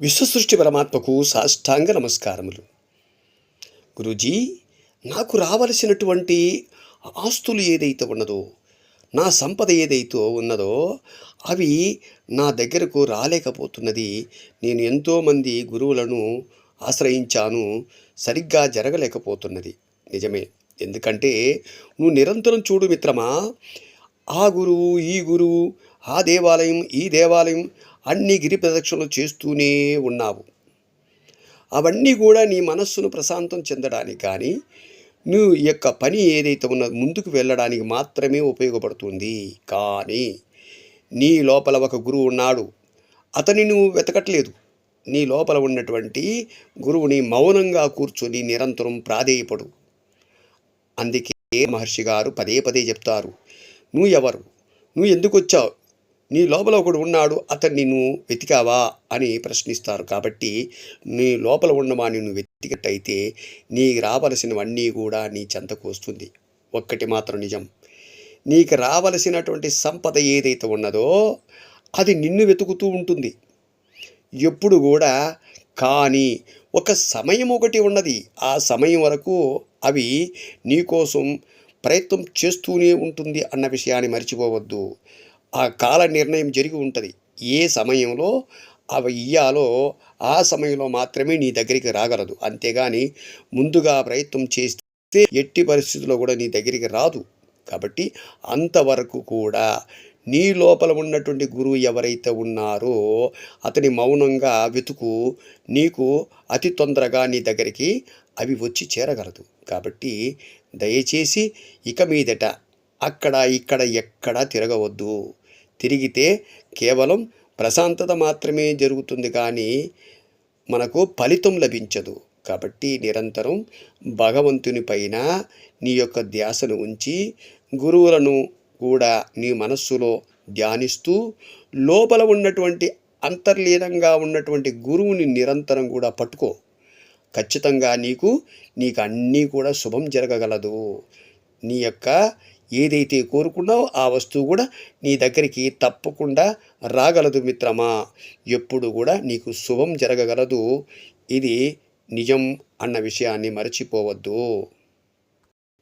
విశ్వసృష్టి పరమాత్మకు సాష్టాంగ నమస్కారములు. గురూజీ నాకు రావలసినటువంటి ఆస్తులు ఏదైతే ఉన్నదో నా సంపద ఏదైతే ఉన్నదో అవి నా దగ్గరకు రాలేకపోతున్నది నేను ఎంతోమంది గురువులను ఆశ్రయించాను సరిగ్గా జరగలేకపోతున్నది. నిజమే. ఎందుకంటే నువ్వు నిరంతరం చూడు మిత్రమా ఆ గురువు ఈ గురువు ఆ దేవాలయం ఈ దేవాలయం అన్ని గిరి ప్రదక్షిణలు చేస్తూనే ఉన్నావు. అవన్నీ కూడా నీ మనస్సును ప్రశాంతం చెందడానికి కానీ నువ్వు ఈ యొక్క పని ఏదైతే ఉన్న ముందుకు వెళ్ళడానికి మాత్రమే ఉపయోగపడుతుంది. కానీ నీ లోపల ఒక గురువు ఉన్నాడు. అతని నువ్వు వెతకట్లేదు. నీ లోపల ఉన్నటువంటి గురువుని మౌనంగా కూర్చొని నిరంతరం ప్రాధేయపడు. అందుకే మహర్షి గారు పదే పదే చెప్తారు. నువ్వు ఎవరు నువ్వు ఎందుకు వచ్చావు నీ లోపల ఒకడు ఉన్నాడు అతన్ని నువ్వు వెతికావా? అని ప్రశ్నిస్తారు. కాబట్టి నీ లోపల ఉన్నవాడిని నువ్వు వెతికట్టయితే నీకు రావలసినవన్నీ కూడా నీ చెంతకు వస్తుంది. ఒక్కటి మాత్రం నిజం. నీకు రావలసినటువంటి సంపద ఏదైతే ఉన్నదో అది నిన్ను వెతుకుతూ ఉంటుంది. ఎప్పుడు కూడా కానీ ఒక సమయం ఒకటి ఉన్నది. ఆ సమయం వరకు అవి నీకోసం ప్రయత్నం చేస్తూనే ఉంటుంది అన్న విషయాన్ని మర్చిపోవద్దు. ఆ కాల నిర్ణయం జరిగి ఉంటుంది. ఏ సమయంలో అవి ఇయ్యాలో ఆ సమయంలో మాత్రమే నీ దగ్గరికి రాగలదు. అంతేగాని ముందుగా ప్రయత్నం చేస్తే ఎట్టి పరిస్థితుల్లో కూడా నీ దగ్గరికి రాదు. కాబట్టి అంతవరకు కూడా నీ లోపల ఉన్నటువంటి గురువు ఎవరైతే ఉన్నారో అతని మౌనంగా వెతుకు నీకు అతి తొందరగా నీ దగ్గరికి అవి వచ్చి చేరగలదు. కాబట్టి దయచేసి ఇక మీదట అక్కడ ఇక్కడ ఎక్కడా తిరగవద్దు. తిరిగితే కేవలం ప్రశాంతత మాత్రమే జరుగుతుంది కానీ మనకు ఫలితం లభించదు. కాబట్టి నిరంతరం భగవంతుని పైన నీ యొక్క ధ్యాసను ఉంచి గురువులను కూడా నీ మనస్సులో ధ్యానిస్తూ లోపల ఉన్నటువంటి అంతర్లీనంగా ఉన్నటువంటి గురువుని నిరంతరం కూడా పట్టుకో. ఖచ్చితంగా నీకు నీకు అన్నీ కూడా శుభం జరగగలదు. నీ యొక్క ఏదైతే కోరుకున్నావో ఆ వస్తువు కూడా నీ దగ్గరికి తప్పకుండా రాగలదు మిత్రమా. ఎప్పుడు కూడా నీకు శుభం జరగగలదు. ఇది నిజం అన్న విషయాన్ని మరచిపోవద్దు.